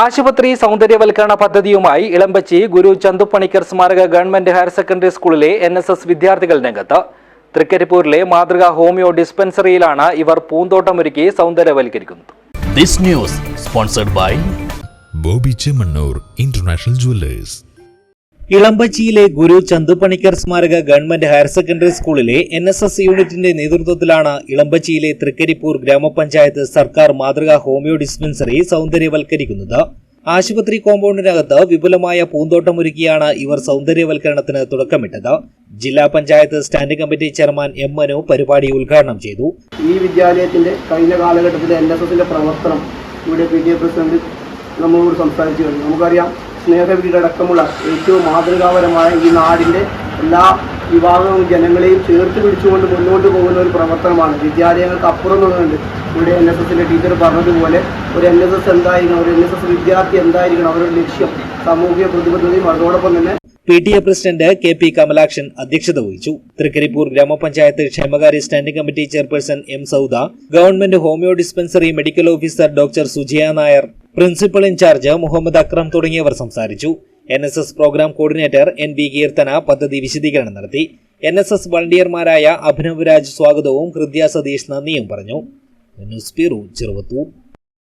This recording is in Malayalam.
ആശുപത്രി സൗന്ദര്യവൽക്കരണ പദ്ധതിയുമായി ഇളമ്പച്ചി ഗുരു ചന്തുപ്പണിക്കർ സ്മാരക ഗവൺമെന്റ് ഹയർ സെക്കൻഡറി സ്കൂളിലെ എൻ എസ് എസ് വിദ്യാർത്ഥികൾ രംഗത്ത്. തൃക്കരിപ്പൂരിലെ മാതൃകാ ഹോമിയോ ഡിസ്പെൻസറിയിലാണ് ഇവർ പൂന്തോട്ടമൊരുക്കി സൗന്ദര്യവൽക്കരിക്കുന്നത്. This news sponsored by Boby Chemmanur international jewellers. ഇളമ്പച്ചിയിലെ Guru Chanthupanicker സ്മാരക ഗവൺമെന്റ് ഹയർ സെക്കൻഡറി സ്കൂളിലെ എൻ എസ് എസ് യൂണിറ്റിന്റെ നേതൃത്വത്തിലാണ് ഇളമ്പച്ചിയിലെ തൃക്കരിപ്പൂർ ഗ്രാമപഞ്ചായത്ത് സർക്കാർ മാതൃകാ ഹോമിയോ ഡിസ്പെൻസറി സൗന്ദര്യവൽക്കരിക്കുന്നത്. ആശുപത്രി കോമ്പൗണ്ടിനകത്ത് വിപുലമായ പൂന്തോട്ടമൊരുക്കിയാണ് ഇവർ സൗന്ദര്യവൽക്കരണത്തിന് തുടക്കമിട്ടത്. ജില്ലാ panchayat standing committee chairman M Manu പരിപാടി ഉദ്ഘാടനം ചെയ്തു. ഈ വിദ്യാലയത്തിന്റെ കഴിഞ്ഞ കാലഘട്ടത്തിലെ എൻ എസ് എസിന്റെ പ്രവർത്തനം ഇവിടെ പി ടി എ പ്രസിഡന്റ് നമ്മളോട് സംസാരിച്ചു കഴിഞ്ഞു. നമുക്കറിയാം സ്നേഹവീട് അടക്കമുള്ള ഏറ്റവും മാതൃകാപരമായ ഈ നാടിന്റെ എല്ലാ വിഭാഗവും ജനങ്ങളെയും ചേർത്ത് പിടിച്ചുകൊണ്ട് മുന്നോട്ട് പോകുന്ന ഒരു പ്രവർത്തനമാണ്. വിദ്യാലയങ്ങൾക്ക് അപ്പുറം നിന്നുകൊണ്ട് ഇവിടെ എൻ എസ് എസിന്റെ ടീച്ചർ പറഞ്ഞതുപോലെ ഒരു എൻ എസ് എസ് എന്തായിരിക്കണം ഒരു എൻ എസ് എസ് വിദ്യാർത്ഥി എന്തായിരിക്കണം അവരുടെ ലക്ഷ്യം സാമൂഹിക പ്രതിബദ്ധതയും അതോടൊപ്പം തന്നെ P T A president K P Kamalakshan അധ്യക്ഷത വഹിച്ചു. തൃക്കരിപ്പൂർ ഗ്രാമപഞ്ചായത്ത് ക്ഷേമകാര്യ standing committee chairperson M Sauda government homeo dispensary medical officer doctor Sujiya Nair principal in charge Muhammad Akram തുടങ്ങിയവർ സംസാരിച്ചു. N S S programme coordinator N B Keerthana പദ്ധതി വിശദീകരണം നടത്തി. എൻ എസ് എസ് വളണ്ടിയർമാരായ അഭിനവ് രാജ് സ്വാഗതവും ഹൃദ്യ സതീഷ് നന്ദിയും പറഞ്ഞു. News bureau Cheruvathur.